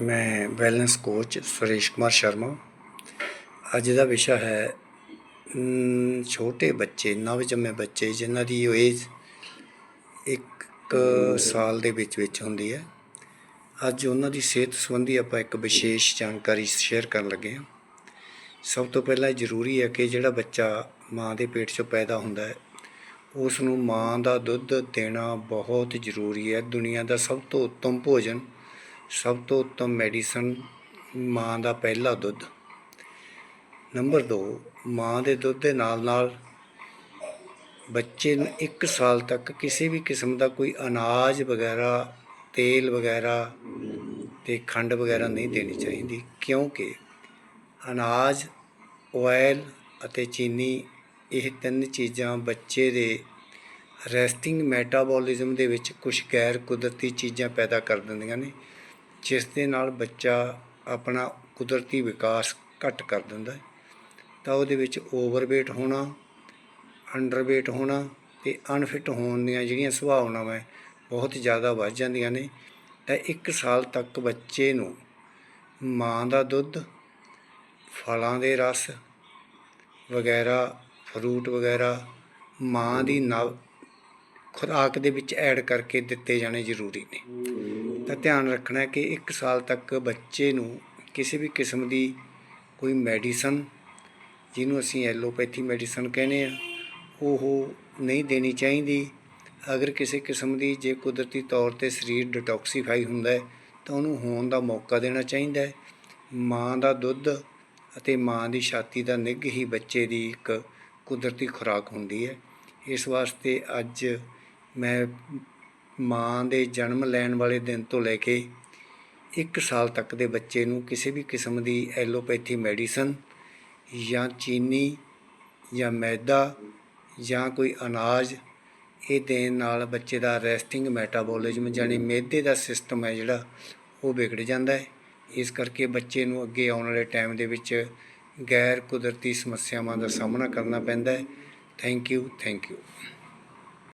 ਮੈਂ wellness coach Suresh Kumar Sharma. ਅੱਜ ਦਾ ਵਿਸ਼ਾ ਹੈ ਛੋਟੇ ਬੱਚੇ ਨਵ ਜੰਮੇ ਬੱਚੇ, ਜਿਨ੍ਹਾਂ ਦੀ ਏਜ ਇੱਕ ਸਾਲ ਦੇ ਵਿੱਚ ਵਿੱਚ ਹੁੰਦੀ ਹੈ। ਅੱਜ ਉਹਨਾਂ ਦੀ ਸਿਹਤ ਸੰਬੰਧੀ ਆਪਾਂ ਇੱਕ ਵਿਸ਼ੇਸ਼ ਜਾਣਕਾਰੀ ਸ਼ੇਅਰ ਕਰਨ ਲੱਗੇ ਹਾਂ। ਸਭ ਤੋਂ ਪਹਿਲਾਂ ਜ਼ਰੂਰੀ ਹੈ ਕਿ ਜਿਹੜਾ ਬੱਚਾ ਮਾਂ ਦੇ ਪੇਟ 'ਚੋਂ ਪੈਦਾ ਹੁੰਦਾ ਹੈ ਉਸ ਨੂੰ ਮਾਂ ਦਾ ਦੁੱਧ ਦੇਣਾ ਬਹੁਤ ਜ਼ਰੂਰੀ ਹੈ। ਦੁਨੀਆ ਦਾ ਸਭ ਤੋਂ ਉੱਤਮ ਭੋਜਨ ਸਭ ਤੋਂ ਉੱਤਮ ਮੈਡੀਸਨ ਮਾਂ ਦਾ ਪਹਿਲਾ ਦੁੱਧ। ਨੰਬਰ 2 ਮਾਂ ਦੇ ਦੁੱਧ ਦੇ ਨਾਲ ਨਾਲ ਬੱਚੇ ਨੂੰ 1 ਸਾਲ ਤੱਕ ਕਿਸੇ ਵੀ ਕਿਸਮ ਦਾ ਕੋਈ ਅਨਾਜ ਵਗੈਰਾ, ਤੇਲ ਵਗੈਰਾ ਤੇ ਖੰਡ ਵਗੈਰਾ ਨਹੀਂ ਦੇਣੀ ਚਾਹੀਦੀ ਕਿਉਂਕਿ ਅਨਾਜ ਆਇਲ ਅਤੇ ਚੀਨੀ ਇਹ ਤਿੰਨ ਚੀਜ਼ਾਂ ਬੱਚੇ ਦੇ ਰੈਸਟਿੰਗ ਮੈਟਾਬੋਲਿਜ਼ਮ ਦੇ ਵਿੱਚ ਕੁਝ ਗੈਰ ਕੁਦਰਤੀ ਚੀਜ਼ਾਂ ਪੈਦਾ ਕਰ ਦਿੰਦੀਆਂ ਨੇ। ਜਿਸ ਦੇ ਨਾਲ ਬੱਚਾ ਆਪਣਾ ਕੁਦਰਤੀ ਵਿਕਾਸ ਘੱਟ ਕਰ ਦਿੰਦਾ ਹੈ, ਤਾਂ ਉਹਦੇ ਵਿੱਚ ਓਵਰਵੇਟ ਹੋਣਾ ਅੰਡਰਵੇਟ ਹੋਣਾ ਤੇ ਅਨਫਿਟ ਹੋਣ ਦੀਆਂ ਜਿਹੜੀਆਂ ਸੰਭਾਵਨਾਵਾਂ ਬਹੁਤ ਜ਼ਿਆਦਾ ਵੱਧ ਜਾਂਦੀਆਂ ਨੇ। ਤਾਂ 1 ਸਾਲ ਤੱਕ ਬੱਚੇ ਨੂੰ ਮਾਂ ਦਾ ਦੁੱਧ, ਫਲਾਂ ਦੇ ਰਸ ਵਗੈਰਾ ਫਰੂਟ ਵਗੈਰਾ ਮਾਂ ਦੀ ਨਵ ਖੁਰਾਕ ਦੇ ਵਿੱਚ ਐਡ ਕਰਕੇ ਦਿੱਤੇ ਜਾਣੇ ਜ਼ਰੂਰੀ ਨੇ। ਤਾਂ ਧਿਆਨ ਰੱਖਣਾ ਕਿ 1 ਸਾਲ ਤੱਕ ਬੱਚੇ ਨੂੰ ਕਿਸੇ ਵੀ ਕਿਸਮ ਦੀ ਕੋਈ ਮੈਡੀਸਨ, ਜਿਹਨੂੰ ਅਸੀਂ ਐਲੋਪੈਥੀ ਮੈਡੀਸਨ ਕਹਿੰਦੇ ਆ ਉਹ ਨਹੀਂ ਦੇਣੀ ਚਾਹੀਦੀ। ਅਗਰ ਕਿਸੇ ਕਿਸਮ ਦੀ ਜੇ ਕੁਦਰਤੀ ਤੌਰ ਤੇ ਸਰੀਰ ਡਿਟੌਕਸੀਫਾਈ ਹੁੰਦਾ ਹੈ, ਤਾਂ ਉਹਨੂੰ ਹੋਣ ਦਾ ਮੌਕਾ ਦੇਣਾ ਚਾਹੀਦਾ ਹੈ। ਮਾਂ ਦਾ ਦੁੱਧ ਅਤੇ ਮਾਂ ਦੀ ਛਾਤੀ ਦਾ ਨਿੱਘ ਹੀ ਬੱਚੇ ਦੀ ਇੱਕ ਕੁਦਰਤੀ ਖੁਰਾਕ ਹੁੰਦੀ ਹੈ। ਇਸ ਵਾਸਤੇ ਅੱਜ ਮੈਂ ਮਾਂ ਦੇ ਜਨਮ ਲੈਣ ਵਾਲੇ ਦਿਨ ਤੋਂ ਲੈ ਕੇ 1 ਸਾਲ ਤੱਕ ਦੇ ਬੱਚੇ ਨੂੰ ਕਿਸੇ ਵੀ ਕਿਸਮ ਦੀ ਐਲੋਪੈਥੀ ਮੈਡੀਸਨ ਜਾਂ ਚੀਨੀ ਜਾਂ ਮੈਦਾ ਜਾਂ ਕੋਈ ਅਨਾਜ, ਇਹ ਦੇਣ ਨਾਲ ਬੱਚੇ ਦਾ ਰੈਸਟਿੰਗ ਮੈਟਾਬੋਲਿਜ਼ਮ ਯਾਨੀ ਮਿਹਦੇ ਦਾ ਸਿਸਟਮ ਹੈ ਜਿਹੜਾ, ਉਹ ਵਿਗੜ ਜਾਂਦਾ ਹੈ। ਇਸ ਕਰਕੇ ਬੱਚੇ ਨੂੰ ਅੱਗੇ ਆਉਣ ਵਾਲੇ ਟਾਈਮ ਦੇ ਵਿੱਚ ਗੈਰ ਕੁਦਰਤੀ ਸਮੱਸਿਆਵਾਂ ਦਾ ਸਾਹਮਣਾ ਕਰਨਾ ਪੈਂਦਾ ਹੈ। Thank you thank you.